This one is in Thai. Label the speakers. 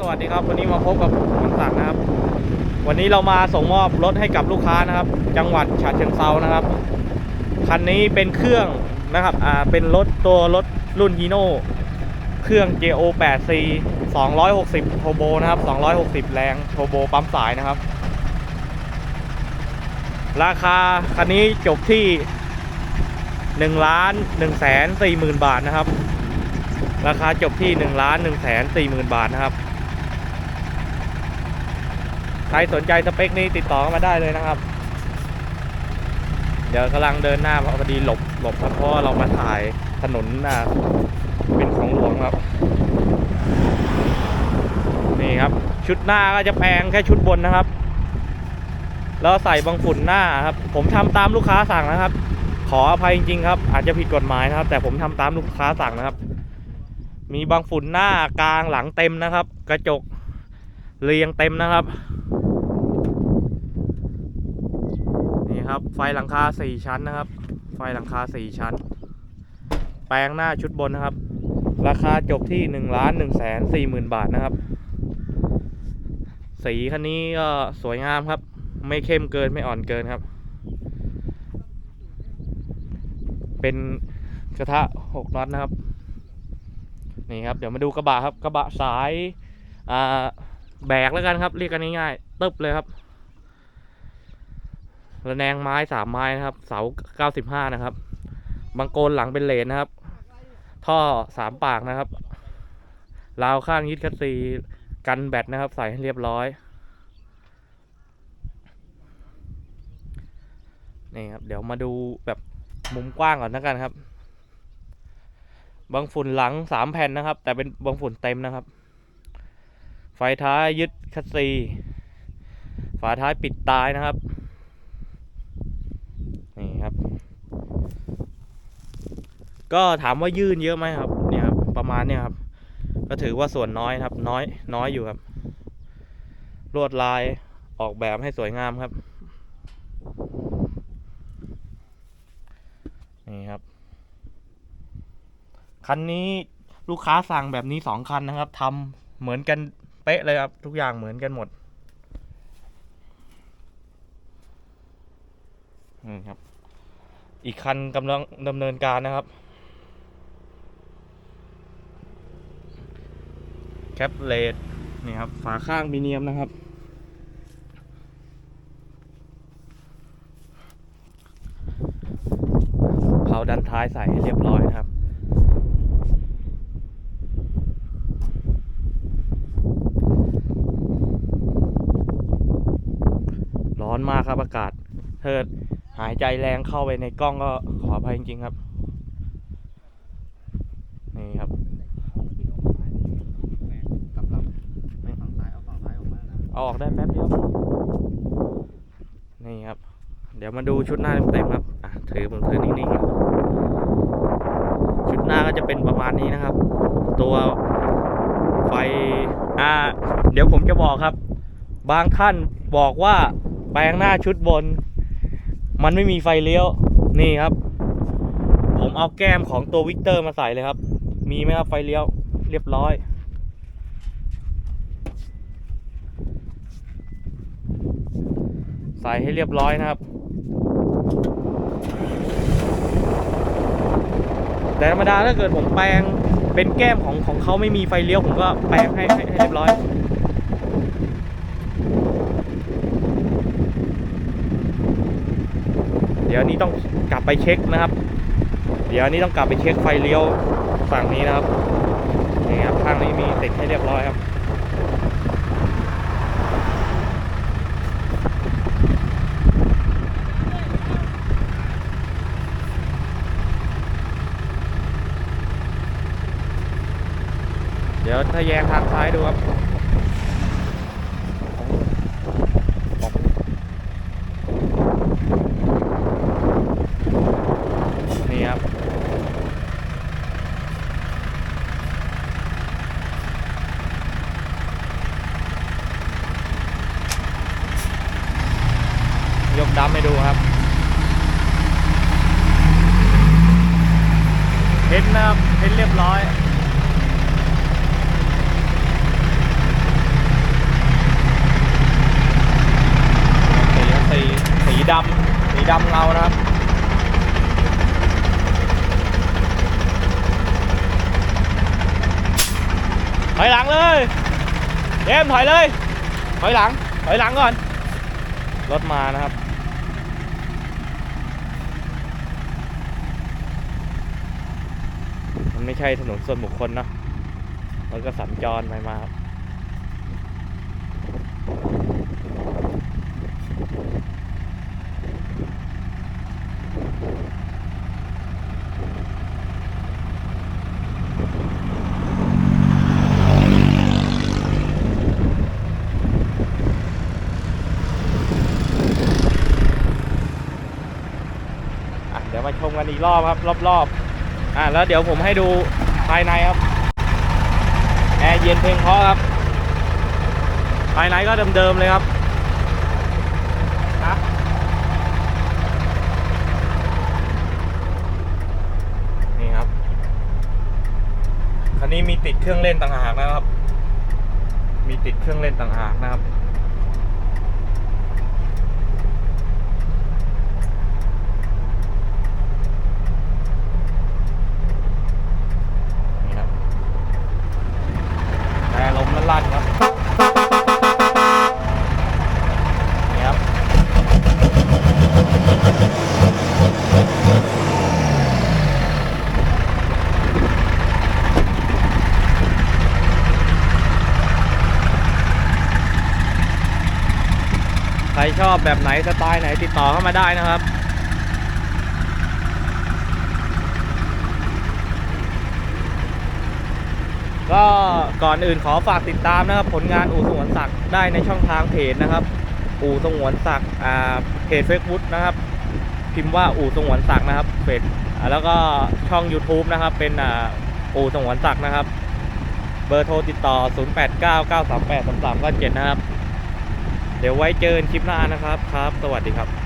Speaker 1: สวัสดีครับ วันนี้มาพบกับคุณศักดิ์นะครับ วันนี้เรามาส่งมอบรถให้กับลูกค้านะครับ จังหวัดฉะเชิงเซานะครับ คันนี้เป็นเครื่องนะครับ อ่า เป็นรถตัวรถรุ่นฮีโน่ เครื่อง JO 8C 260 โทโบนะครับ 260 แรง โทโบปั๊มสายนะครับ ราคาคันนี้จบที่1ล้าน1แสน4หมื่นบาทนะครับราคาจบที่1ล้าน1แสน4หมื่นบาทนะครับ ใครสนใจสเปคนี้ติดต่อมาได้เลยนะครับ เดี๋ยวกำลังเดินหน้าพอดีหลบหลบครับเพราะว่าเรามาถ่ายถนนอ่าเป็นของหลวงครับ นี่ครับ ชุดหน้าก็จะแพงแค่ชุดบนนะครับ แล้วใส่บางฝุ่นหน้าครับ ผมทำตามลูกค้าสั่งนะครับ ขออภัยจริงๆครับ อาจจะผิดกฎหมายนะครับ แต่ผมทำตามลูกค้าสั่งนะครับ มีบางฝุ่นหน้ากลางหลังเต็มนะครับ กระจกเรียงเต็มนะครับ ครับ ไฟหลังคาสี่ชั้นนะครับ ไฟหลังคาสี่ชั้น แปลงหน้าชุดบนนะครับ ราคาจบที่1นึ่งล้านหนึ่งแสนสี่หมื่นบาทนะครับ สีคันนี้ก็สวยงามครับ ไม่เข้มเกินไม่อ่อนเกินครับ เป็นกระทะหกน็อตนะครับนี่ครับเดี๋ยวมาดูกระบะครับกระบะสายอ่าแบกแล้วกันครับ เรียกกันง่ายๆตึบเลยครับ ระแนงไม้สามไม้นะครับ เสาเก้าสิบห้านะครับบางโกนหลังเป็นเลนนะครับ ท่อสามปากนะครับราวข้างยึดคัสซีกันแบตนะครับ ใส่ให้เรียบร้อยนี่ครับเดี๋ยวมาดูแบบมุมกว้างก่อนนะกันครับ บางฝุ่นหลังสามแผ่นนะครับ แต่เป็นบางฝุ่นเต็มนะครับ ไฟท้ายยึดคัสซีฝาท้ายปิดตายนะครับ นี่ครับ ก็ถามว่ายื่นเยอะไหมครับเนี่ยครับประมาณเนี่ยครับ ก็ถือว่าส่วนน้อยครับ น้อยน้อยอยู่ครับ ลวดลายออกแบบให้สวยงามครับนี่ครับ คันนี้ลูกค้าสั่งแบบนี้สองคันนะครับทำเหมือนกันเป๊ะเลยครับ ทุกอย่างเหมือนกันหมดนี่ครับ อีกคันกำลังดำเนินการนะครับ แคปเลดนี่ครับ ฝาข้างมีเนียมนะครับ เผาดันท้ายใส่ให้เรียบร้อยนะครับร้อนมากครับอากาศเทิดหายใจแรงเข้าไปในกล้องก็ขออภัยจริงๆครับ นี่ครับ
Speaker 2: กลับลำไม่ฝั่งซ้ายเอาฝั่งซ้ายออกมา
Speaker 1: เอาออกได้แป๊บเดียวนี่ครับ เดี๋ยวมาดูชุดหน้าเต็มๆครับอะถือผมถือนิ่งๆชุดหน้าก็จะเป็นประมาณนี้นะครับ ตัวไฟอ่าเดี๋ยวผมจะบอกครับ บางท่านบอกว่าแปลงหน้าชุดบน มันไม่มีไฟเลี้ยวนี่ครับ ผมเอาแก้มของตัววิกเตอร์มาใส่เลยครับ มีไหมครับไฟเลี้ยวเรียบร้อย ใส่ให้เรียบร้อยนะครับ แต่ธรรมดาถ้าเกิดผมแปลงเป็นแก้มของของเขาไม่มีไฟเลี้ยวผมก็แปลงให้ให้เรียบร้อยเดี๋ยวนี้ต้องกลับไปเช็คนะครับ เดี๋ยวนี้ต้องกลับไปเช็คไฟเลี้ยวฝั่งนี้นะครับ นี่ครับข้างนี้มีติดให้เรียบร้อยครับ เดี๋ยวถ้าแยงทางซ้ายดูครับนี่ครับ ยกดัมให้ดูครับเห็นนะครับเห็นเรียบร้อย ดำเรานะครับถอยหลังเลยเอมถอยเลยถอยหลังถอยหลังก่อน รถมานะครับ มันไม่ใช่ถนนส่วนบุคคลนะมันก็สัญจรไปมาครับ กันอีกรอบครับ รอบๆอะแล้วเดี๋ยวผมให้ดูภายในครับแอร์เย็นเพลงเพราะครับ ภายในก็เดิมๆเลยครับนี่ครับคันนี้มีติดเครื่องเล่นต่างหากนะครับ มีติดเครื่องเล่นต่างหากนะครับ นี่ครับแต่ลมลั่นๆครับ นี่ครับ ใคร ชอบแบบไหนสไตล์ไหนติดต่อเข้ามาได้นะครับ ก็ก่อนอื่นขอฝากติดตามนะครับ ผลงานอู่สงวนศักดิ์ได้ในช่องทางเพจนะครับ อู่สงวนศักดิ์อ่าเพจ Facebook นะครับ พิมพ์ว่าอู่สงวนศักดิ์นะครับเพจแล้วก็ช่อง YouTube นะครับ เป็นอ่าอู่สงวนศักดิ์นะครับ เบอร์โทรติดต่อ 0899383397 นะครับ เดี๋ยวไว้เจอกันคลิปหน้านะครับครับ สวัสดีครับ